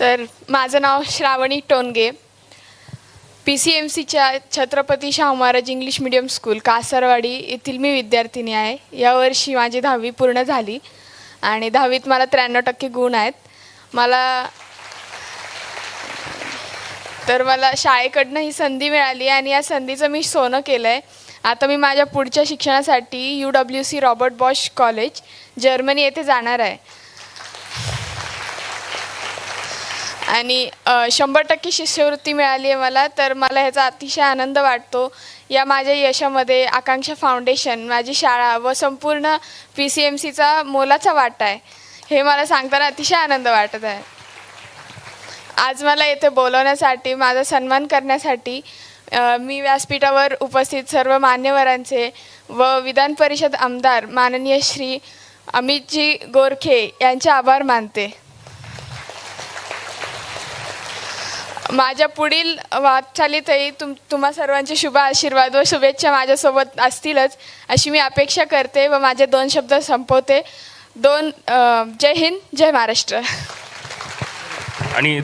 तर माझं नाव Shravani Tonge. P C M सीच्या Chhatrapati Shahu Maharaj English medium school Kasarwadi येथील मी विद्यार्थिनी आहे. यावर्षी माझी दहावी पूर्ण झाली आणि दहावीत मला त्र्याण्णव टक्के गुण आहेत. मला तर मला शाळेकडनं ही संधी मिळाली आणि या संधीचं मी सोनं केलं आहे आता मी माझ्या पुढच्या शिक्षणासाठी U W C Robert Bosch college Germany येथे जाणार आहे. आणि शंभर टक्के शिष्यवृत्ती मिळाली आहे मला तर मला ह्याचा अतिशय आनंद वाटतो. या माझ्या यशामध्ये आकांक्षा फाउंडेशन माझी शाळा व संपूर्ण पी सी एम सीचा मोलाचा वाटा आहे. हे मला सांगताना अतिशय आनंद वाटत आहे. आज मला येथे बोलवण्यासाठी माझा सन्मान करण्यासाठी मी व्यासपीठावर उपस्थित सर्व मान्यवरांचे व विधान परिषद आमदार माननीय श्री अमितजी गोरखे यांचे आभार मानते. माझ्या पुढील वाटचालीतही तुम तुम्हा सर्वांचे शुभ आशीर्वाद व शुभेच्छा माझ्यासोबत असतीलच अशी मी अपेक्षा करते व माझे दोन शब्द संपवते. दोन जय हिंद जय महाराष्ट्र. आणि